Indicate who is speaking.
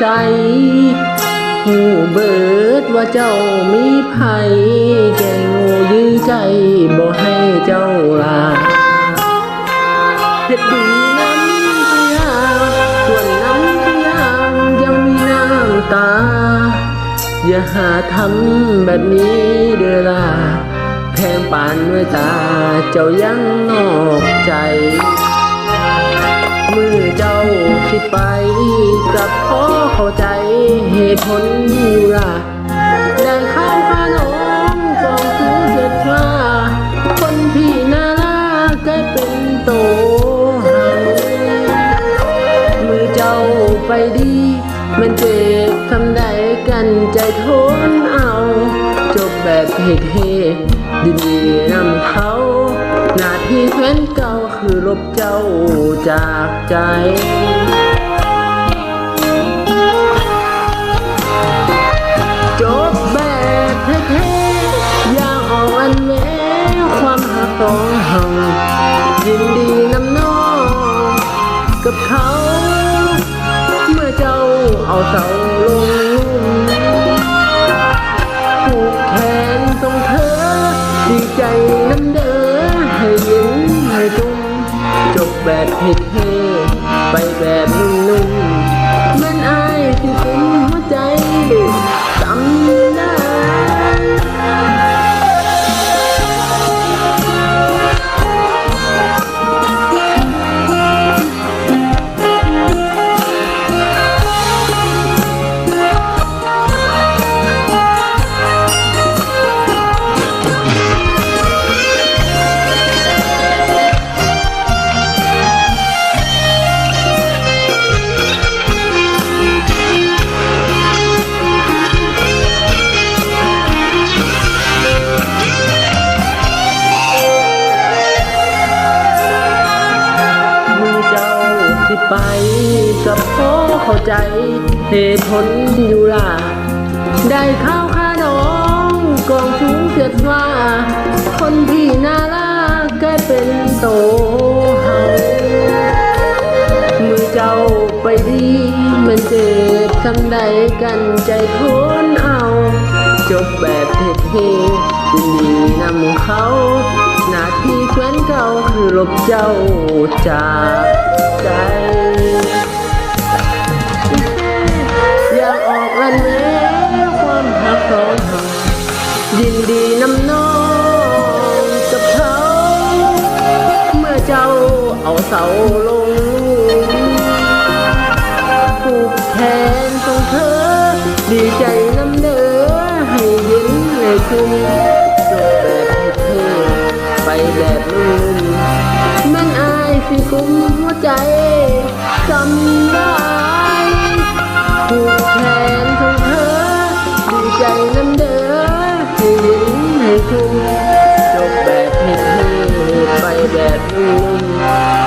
Speaker 1: ใจหูเบิดว่าเจ้ามีภัยแกงูยื้อใจบ่ให้เจ้าลาเฮ็ดดีนั้นคือยามส่วนนั้นคือยามยังมีน้ำตา อย่าหาทำแบบนี้เด้อล่ะแพงปานด้วยตาเจ้ายังนอกใจ มือเจ้า คิดไปกับพ่อเข้าใจเหตุผลอยู่ละได้ข้าพาน้องกองซื้อเจ็ดว่าคนพี่น่ารักกลายเป็นโตหังมือเจ้าไปดี มันเจ็บทำได้กันใจทนเอา จบแบบเหตุเหตุดินดีนำเขา หน้าที่แฟนเก่าคือลบเจ้าจากใจจ จบแบบเท่ๆไปแบบนุ่มๆมันอายที่กุมหัวใจ ไปกับพ่อเข้าใจเหตุผลอยู่ล่ะได้ข้าวค่าน้องกองสูงเสียดว่า คนที่น่ารักกลายเป็นโตเฮามือเจ้าไปดีมันเจ็บทำได้กันใจทนเอา จบแบบเท่ๆยินดีนำเขา แฟนเก่าคือลบเจ้าจากใจ อยากออกรันเวความหักสองเฮายินดีนำน้องกับเขา เมื่อเจ้าเอาเสาลงผูกแขนตรงเธอ ดีใจน้ำเด้อให้ย็นให้คุ้ม แบบลืมมันอายสิคุ้มหัวใจจำได้ถูกแขนของเธอดีใจนั้นเด้อที่ยิ้มให้คุ้มจบแบบเห็นไปแบบลืม